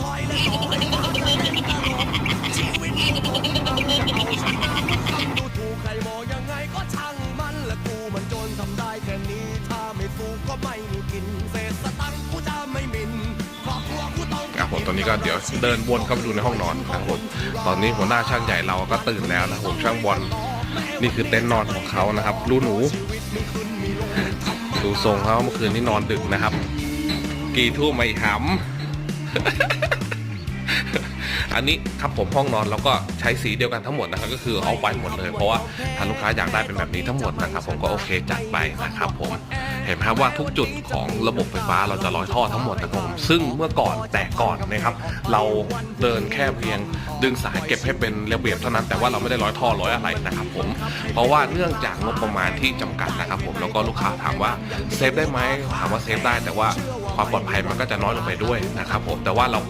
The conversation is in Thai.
ถอยและถอยเพื่อเป็นอารมณ์ชีวิตของผมต้องเอาชนะคำดูถูกใครมองยังไงก็ช่างมันและกูมันจนทำได้แค่นี้ ถ้าไม่สู้ก็ไม่มีกินเศษสตังค์กูจะไม่หมินครอบครัวกูต้อง ครับผมตอนนี้ก็เดี๋ยวเดินวนเข้าไปดูในห้องนอนนะครับผมตอนนี้หัวหน้าช่างใหญ่เราก็ตื่นแล้วนะครับผมช่างบอลนี่คือเต็นท์นอนของเขานะครับรูหนู ดูทรงเขาเมื่อคืนนี้นอนดึกนะครับ กี่ทุ่มไม่หำ อันนี้ครับผมห้องนอนเราก็ใช้สีเดียวกันทั้งหมดนะครับก็คือเอาไว้หมดเลย เพราะว่าทางลูกค้าอยากได้เป็นแบบนี้ทั้งหมดนะครับผมก็โอเคจัดไปนะครับผม เห็นไหมครับว่าทุกจุดของระบบไฟฟ้าเราจะร้อยท่อทั้งหมดนะครับผมซึ่งเมื่อก่อนแต่ก่อนนะครับ เราเดินแค่เพียงดึงสายเก็บให้เป็นระเบียบเท่านั้นแต่ว่าเราไม่ได้ร้อยท่อร้อยอะไรนะครับผมเพราะว่าเนื่องจากงบประมาณที่จำกัดนะครับผมแล้วก็ลูกค้าถามว่าเซฟได้ไหมถามว่าเซฟได้แต่ว่าความปลอดภัยมันก็จะน้อยลงไปด้วยนะครับผมแต่ว่าเรา